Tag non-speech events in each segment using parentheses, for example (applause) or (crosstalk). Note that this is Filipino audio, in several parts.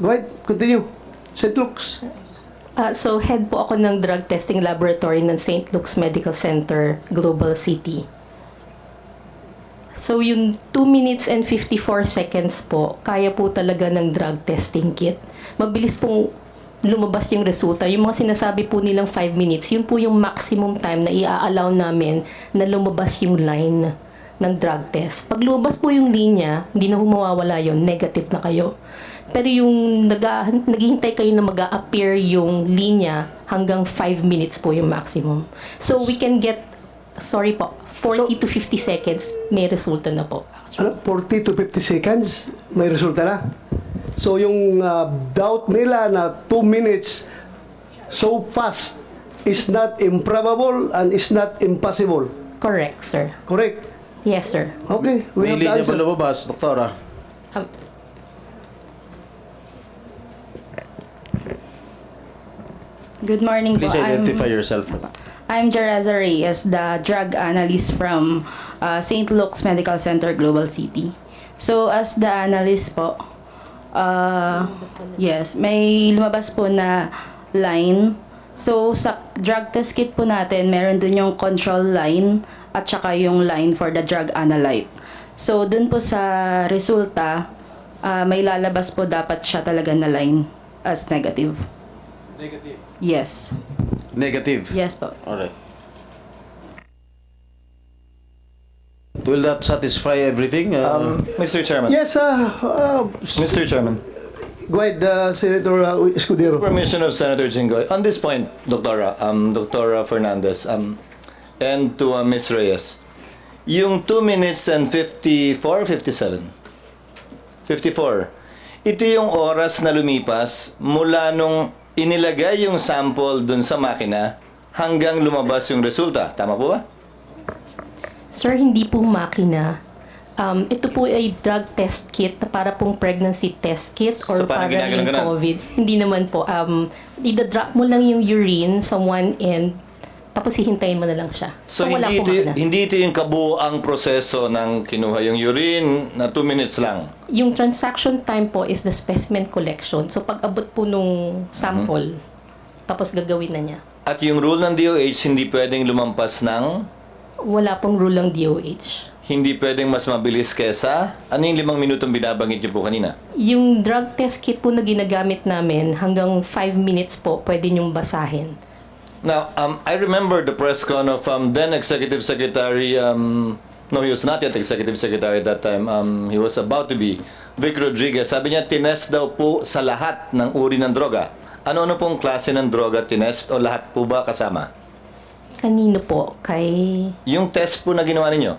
go ahead, continue. St. Luke's. Ah, so, head po ako ng drug testing laboratory ng St. Luke's Medical Center, Global City. So, yung 2 minutes and 54 seconds po, kaya po talaga ng drug testing kit. Mabilis pong lumabas yung resulta. Yung mga sinasabi po nilang 5 minutes, yun po yung maximum time na i-allow namin na lumabas yung line ng drug test. Pag lumabas po yung linya, hindi na humawawala yun, negative na kayo. Pero yung nag naghihintay kayo na mag appear yung linya, hanggang 5 minutes po yung maximum. So we can get, sorry po, 40 to 50 seconds, may resulta na po. Ano, 40 to 50 seconds, may resulta na. So yung uh, doubt nila na 2 minutes so fast is not improbable and is not impossible. Correct, sir. Correct? Yes, sir. Okay, we May have the linya ba answer. lumabas, doktora? Um, Good morning Please po. I'm, identify yourself. I'm Jereza Reyes, the drug analyst from uh, St. Luke's Medical Center, Global City. So, as the analyst po, uh, yes, may lumabas po na line. So, sa drug test kit po natin, meron dun yung control line at saka yung line for the drug analyte. So, dun po sa resulta, uh, may lalabas po dapat siya talaga na line as negative. Negative. Yes. Negative. Yes po. Alright. Will that satisfy everything? Uh, Um, Mr. Chairman. Yes, uh, uh, Mr. Chairman. go ahead, uh, Senator uh, Escudero. Permission of Senator Jinggoy. On this point, Doctora, um, Doctora Fernandez, um, and to uh, Ms. Reyes, yung 2 minutes and 54, 57? 54. Ito yung oras na lumipas mula nung inilagay yung sample dun sa makina hanggang lumabas yung resulta. Tama po ba? Sir, hindi po makina. Um, ito po ay drug test kit na para pong pregnancy test kit or So, parang para yung ginaganon-ganon? COVID. Hindi naman po. Um, idadrop mo lang yung urine sa one end, tapos hihintayin mo na lang siya. So, wala hindi, ito, makina. hindi ito yung kabuang proseso ng kinuha yung urine na 2 minutes lang. Yung transaction time po is the specimen collection. So, pag abot po nung sample, tapos gagawin na niya. At yung rule ng DOH, hindi pwedeng lumampas ng, Wala pong rule ng DOH. hindi pwedeng mas mabilis kesa, ano yung limang minutong binabanggit niyo po kanina? Yung drug test kit po na ginagamit namin, hanggang 5 minutes po, pwede niyong basahin. Now, um, I remember the press con of um, then Executive Secretary, um, no, he was not yet Executive Secretary at that time, um, he was about to be, Vic Rodriguez. Sabi niya, tinest daw po sa lahat ng uri ng droga. Ano-ano pong klase ng droga tinest o lahat po ba kasama? Kanino po? Kay Yung test po na ginawa ninyo,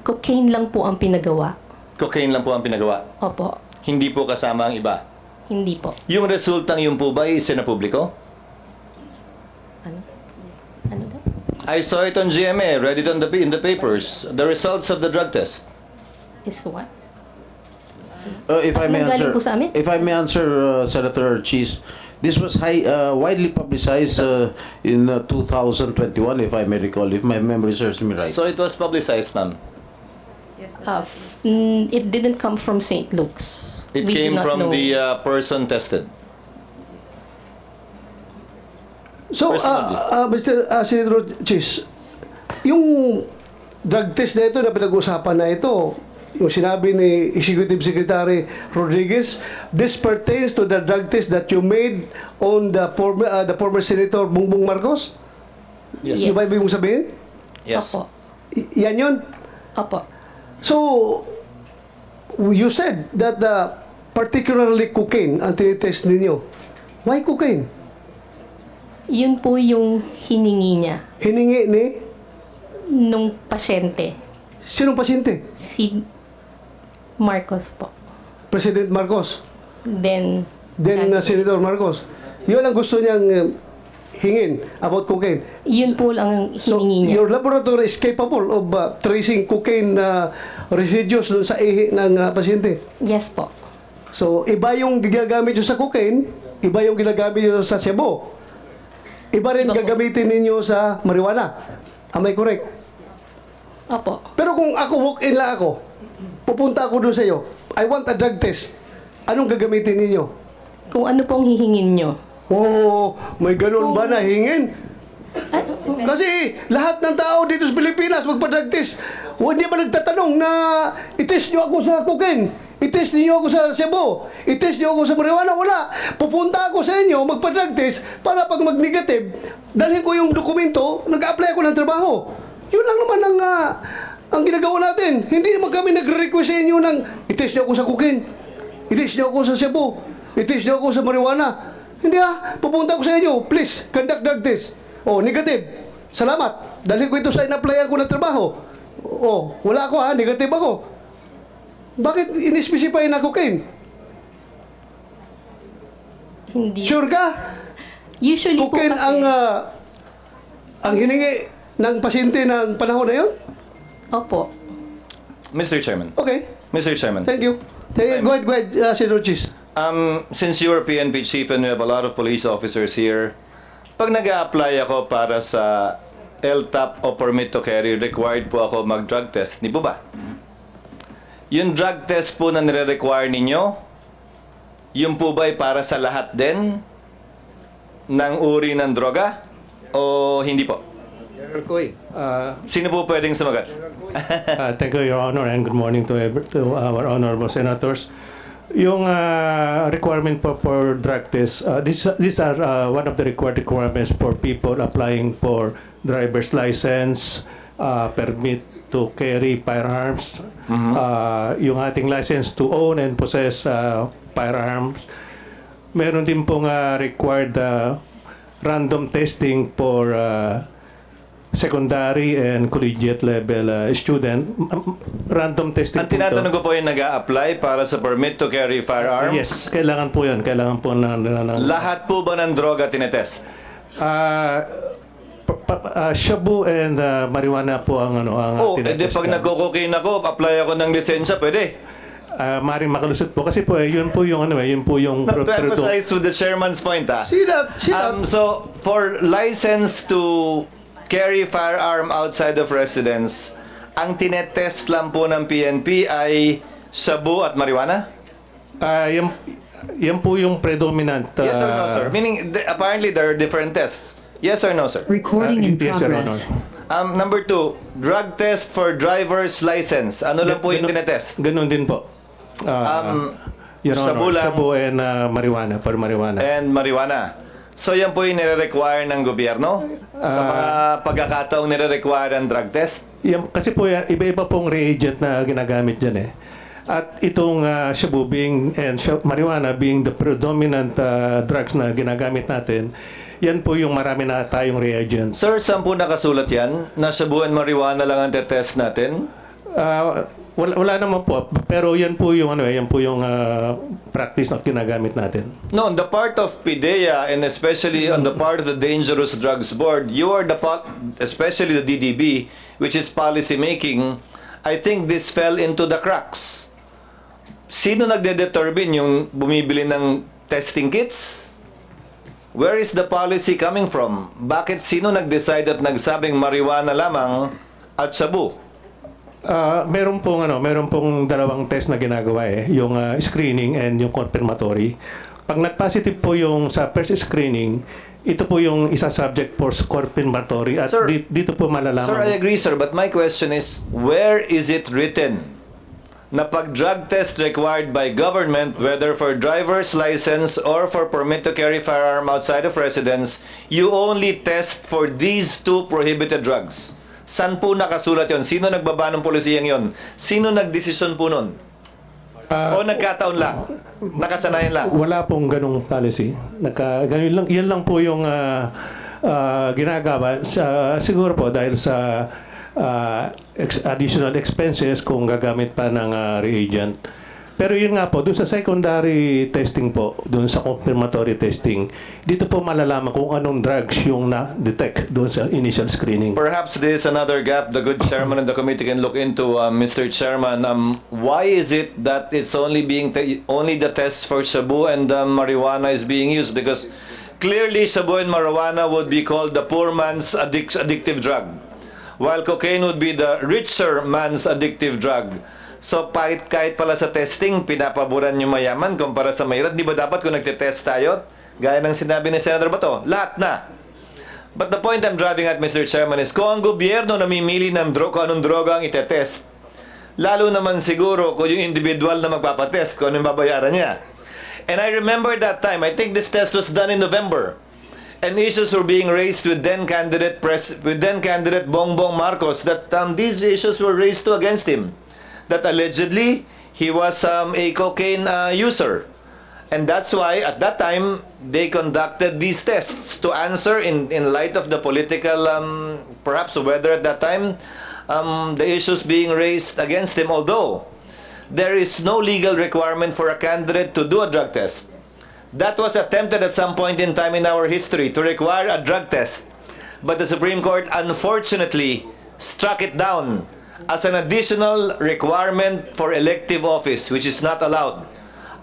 cocaine lang po ang pinagawa. cocaine lang po ang pinagawa. Opo, Hindi po kasama ang iba. hindi po. Yung resultang yun po ba isinapubliko? I saw it on GMA, read it on the in the papers. The results of the drug test. Is what? uh, if I may Nanggaling answer, po sa amin? if I may answer, uh, Senator Cheese, this was high, uh, widely publicized uh, in uh, 2021, if I may recall, if my memory serves me right. So it was publicized, ma'am. Uh, f- mm, it didn't come from St. Luke's. It We do came not from know. the uh, person tested. So, uh, uh, Mr. Uh, Senator Chis, yung drug test na ito na pinag-usapan na ito, yung sinabi ni Executive Secretary Rodriguez, this pertains to the drug test that you made on the former, uh, the former Senator Bongbong Marcos? Yes. Yes. Yung ba ibig mong sabihin? Yes. Opo. Y- yan yun? Opo. So, you said that the particularly cocaine ang tinitest ninyo. Why cocaine? Yun po yung hiningi niya Hiningi ni nung pasyente. sinong pasyente? Si Marcos po. President Marcos. Then, Then uh, Senator Marcos. Yun ang gusto niyang uh, hingin about cocaine. yun po lang ang So, hiningi niya. your laboratory is capable of uh, tracing cocaine uh, residues dun sa ihi ng uh, pasyente. Yes po. So, iba yung ginagamit nyo sa cocaine, iba yung ginagamit nyo sa sebo. Iba rin Iba gagamitin ninyo sa marijuana. Am I correct? Opo. Pero kung ako walk-in lang ako, pupunta ako doon sa iyo, I want a drug test. Anong gagamitin ninyo? Kung ano pong hihingin nyo. Oh, may ganun ba na hingin? Ah, Kasi lahat ng tao dito sa Pilipinas magpa-drug test. Hindi ba nagtatanong na itest nyo ako sa cocaine? Itest niyo ako sa Cebu? Itest niyo ako sa marijuana? Wala. Pupunta ako sa inyo, magpa-drug test para pag mag-negative, dalhin ko yung dokumento, nag-apply ako ng trabaho. Yun lang naman ang, ah, ang ginagawa natin. Hindi naman kami nagre-request sa inyo ng itest niyo ako sa cocaine. Itest niyo ako sa Cebu. Itest niyo ako sa marijuana. Hindi ah, pupunta ako sa inyo. Please, conduct drug test. Oh, negative. Salamat. Dahil ko ito sa in-applyan ko ng trabaho. Oh, wala ako ha, negative ako. Bakit in-specify na cocaine? hindi. Sure ka? Usually po Cocaine kasi, ang ah, ang hiningi ng pasyente ng panahon na yun? Opo. Mr. Chairman. Okay. Mr. Chairman. Thank you. Thank- Go ahead, go ahead, uh, Senator Chis. Um, since you're a PNP chief and we have a lot of police officers here, pag nag apply ako para sa LTAP o permit to carry, required po ako mag-drug test. Di po ba? Yung drug test po na nire-require ninyo, yun po ba ay para sa lahat din ng uri ng droga? O hindi po? Uh, Sino po pwedeng sumagat? (laughs) uh, Thank you, Your Honor, and good morning to, ev- to our honorable senators. Yung uh, requirement po for drug test, uh, these, these are uh, one of the required requirements for people applying for driver's license, uh, permit to carry firearms, uh, yung ating license to own and possess uh, firearms. Meron din pong uh, required uh, random testing for uh, secondary and collegiate level uh, student. Random testing Ang tinatanong ko po yung nag apply para sa permit to carry firearms. Yes, kailangan po yan. Kailangan po na... na, na Lahat po ba ng droga tinetest? Ah, pa- pa- ah, shabu and ah, marijuana po ang ano ang Oh, edi pag na. nagko-cocaine ako, apply ako ng lisensya, pwede. Ah, maring makalusot po kasi po eh, yun po yung ano eh, yun po yung Not to pro- emphasize with the chairman's point, ah. See that? See that? Um, so, for license to carry firearm outside of residence, ang tinetest lang po ng PNP ay shabu at marijuana? Ah, yan, yan po yung predominant Yes or no, ah, sir? Meaning, th- apparently there are different tests. Yes or no, sir? Recording ah, in yes, Your progress. Um, number two, drug test for driver's license. Ano lang po yung Ganun- tinetest? Ganun din po. Ah, Um, Your Honor, shabu lang. shabu and ah, marijuana, for marijuana. and marijuana. So yan po yung nire-require ng gobyerno sa mga pagkakataong nire-require ng drug test? Yan, kasi po yan, iba-iba pong reagent na ginagamit dyan eh. At itong uh, shabu being, and sha- marijuana being the predominant ah, drugs na ginagamit natin, yan po yung marami na tayong reagents. Sir, saan po nakasulat yan? Na shabu and marijuana lang ang test natin? Ah, wala, wala naman po, pero yan po yung, ano, eh, yan po yung ah, practice na ginagamit natin. No, on the part of PIDEA and especially on the part of the Dangerous Drugs Board, you are the part, especially the DDB, which is policy making, I think this fell into the cracks. Sino nagde-determine yung bumibili ng testing kits? Where is the policy coming from? Bakit sino nag-decide at nagsabing marijuana lamang at shabu? Ah, meron pong ano, meron pong dalawang test na ginagawa eh, yung ah, screening and yung confirmatory. Pag nag-positive po yung sa first screening, ito po yung isa subject for confirmatory at Sir, di- dito po malalaman. Sir, I agree, sir. But my question is, where is it written na pag drug test required by government, whether for driver's license or for permit to carry firearm outside of residence, you only test for these two prohibited drugs? San po nakasulat yon? Sino nagbaba ng polisiyang yon? Sino nagdesisyon po nun? Ah, o nagkataon lang? Nakasanayan lang? Wala pong ganong policy. Naka, ganun lang, yan lang po yung ah, ah, ginagawa. Sa, siguro po dahil sa ah, ex- additional expenses kung gagamit pa ng ah, reagent. Pero yun nga po, doon sa secondary testing po, doon sa confirmatory testing, dito po malalaman kung anong drugs yung na-detect doon sa initial screening. Perhaps there is another gap the good chairman of the committee can look into, uh, Mr. Chairman. Um, why is it that it's only being only the tests for shabu and um, marijuana is being used? Because clearly shabu and marijuana would be called the poor man's addic- addictive drug, while cocaine would be the richer man's addictive drug. So kahit, kahit pala sa testing, pinapaboran yung mayaman kumpara sa mahirap, di ba dapat kung nagtitest tayo, gaya ng sinabi ni Senator Bato, lahat na. But the point I'm driving at, Mr. Chairman, is kung ang gobyerno namimili ng dro kung anong droga ang itetest, lalo naman siguro kung yung individual na magpapatest, kung anong babayaran niya. And I remember that time, I think this test was done in November. And issues were being raised with then candidate pres with then candidate Bongbong Marcos that um, these issues were raised against him. That allegedly he was um, a cocaine uh, user. And that's why at that time they conducted these tests to answer in in light of the political um, perhaps weather at that time um, the issues being raised against him although there is no legal requirement for a candidate to do a drug test. That was attempted at some point in time in our history to require a drug test. But the Supreme Court unfortunately struck it down as an additional requirement for elective office, which is not allowed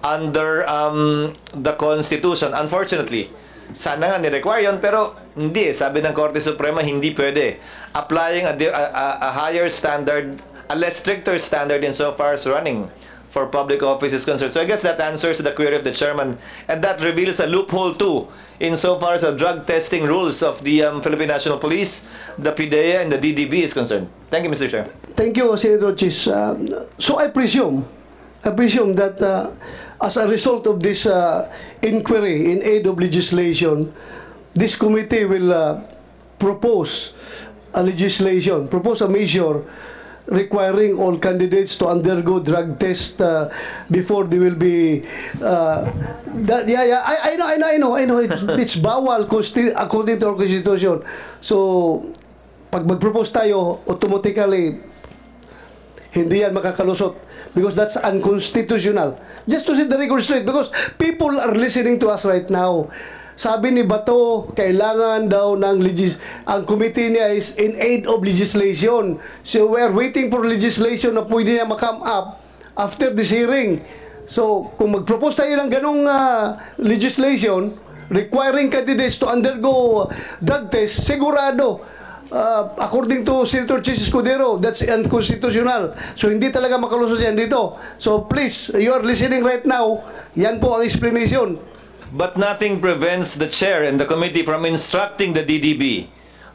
under um, the Constitution. Unfortunately, sana nga ni-require yun, pero hindi. Sabi ng Korte Suprema, hindi pwede. Applying a, a- a higher standard, a less stricter standard insofar as running for public office is concerned. So I guess that answers the query of the chairman, and that reveals a loophole too, insofar as the drug testing rules of the um, Philippine National Police, the PIDEA, and the DDB is concerned. Thank you, Mr. Chair. Thank you, Senator Chis. Um, so I presume, I presume that uh, as a result of this uh, inquiry in aid of legislation, this committee will uh, propose a legislation, propose a measure requiring all candidates to undergo drug test uh, before they will be uh, that, yeah yeah I, I know I know I know I know it's, (laughs) it's bawal according to our constitution so pag mag-propose tayo automatically hindi yan makakalusot because that's unconstitutional. Just to set the record straight because people are listening to us right now. Sabi ni Bato, kailangan daw ng legis ang committee niya is in aid of legislation. So we're waiting for legislation na pwede niya makam up after this hearing. So kung mag-propose tayo ng ganong ah, legislation requiring candidates to undergo drug test, sigurado Uh, according to Senator Chis Escudero, that's unconstitutional. So hindi talaga makalusot yan dito. So please, you are listening right now. Yan po ang explanation. But nothing prevents the chair and the committee from instructing the DDB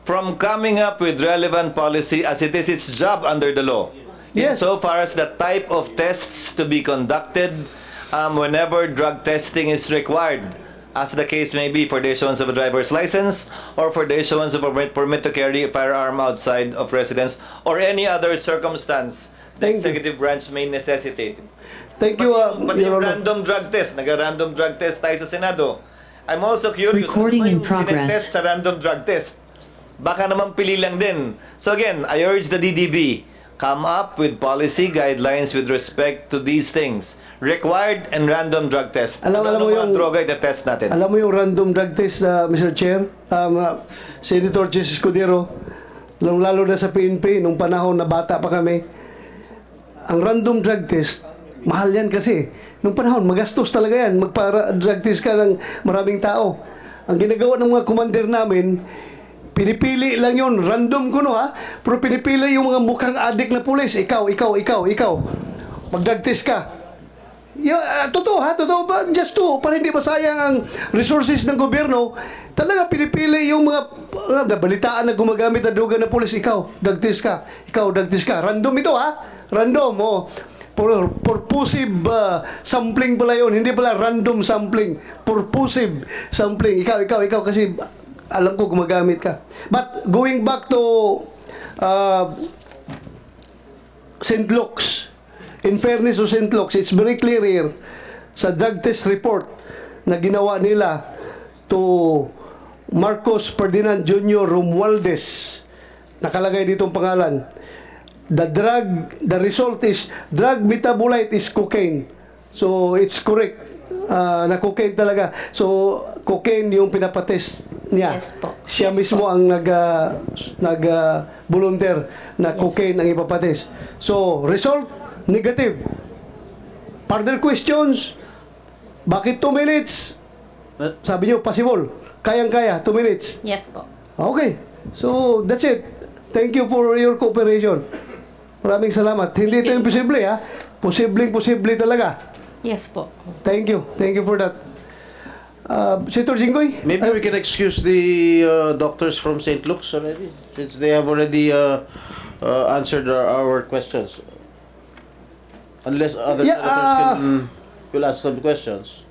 from coming up with relevant policy as it is its job under the law. Yes. Insofar as the type of tests to be conducted um, whenever drug testing is required, as the case may be for the issuance of a driver's license or for the issuance of a permit, to carry a firearm outside of residence or any other circumstance Thank you. executive branch may necessitate. Thank you, uh, Pati yung, pati Your yung Honor. random drug test, nag-random drug test tayo sa Senado. I'm also curious, Recording ano ba in yung progress. tinetest sa random drug test? Baka naman pili lang din. So again, I urge the DDB, come up with policy guidelines with respect to these things. Required and random drug test. Alam- ano alam mo yung- droga itetest natin? Alam mo yung random drug test, uh, Mr. Chair? Um, uh, Senator Chis Escudero, lalo, lalo na sa PNP, nung panahon na bata pa kami, ang random drug test, mahal yan kasi. Nung panahon, magastos talaga yan. Magpa-drug test ka ng maraming tao. Ang ginagawa ng mga commander namin, pinipili lang yon random ko no ha, pero pinipili yung mga mukhang adik na pulis. Ikaw, ikaw, ikaw, ikaw. Mag-drug test ka. Yeah, ah, totoo ha, totoo ba? Just to, para hindi masayang ang resources ng gobyerno, talaga pinipili yung mga uh, nabalitaan na gumagamit ng droga na pulis. Ikaw, dagtis ka. Ikaw, dagtis ka. Random ito ha. Random, oh. Pur- purposive uh, sampling pala yun. Hindi pala random sampling. Purposive sampling. Ikaw, ikaw, ikaw kasi alam ko gumagamit ka. But going back to uh, St. Luke's. In fairness to St. Luke's, it's very clear here sa drug test report na ginawa nila to Marcos Ferdinand Jr. Romualdez. Nakalagay dito ang pangalan. The drug, the result is drug metabolite is cocaine. So it's correct ah, na cocaine talaga. So cocaine yung pinapatest niya. Yes po. Siya Yes mismo po. ang nag ah, nag ah, volunteer na Yes. cocaine ang ipapatest. So, result negative. Further questions? Bakit 2 minutes? Sabi niyo possible. Kayang-kaya 2 minutes. Yes po. Okay. So, that's it. Thank you for your cooperation. Maraming salamat. Hindi ito imposible ha. Posibleng posible talaga. Yes po. Thank you. Thank you for that. Uh, Senator Jinggoy? Maybe we can excuse the uh, doctors from St. Luke's already, since they have already uh, uh, answered our, our questions. Unless other Yeah, senators uh, can will ask some questions.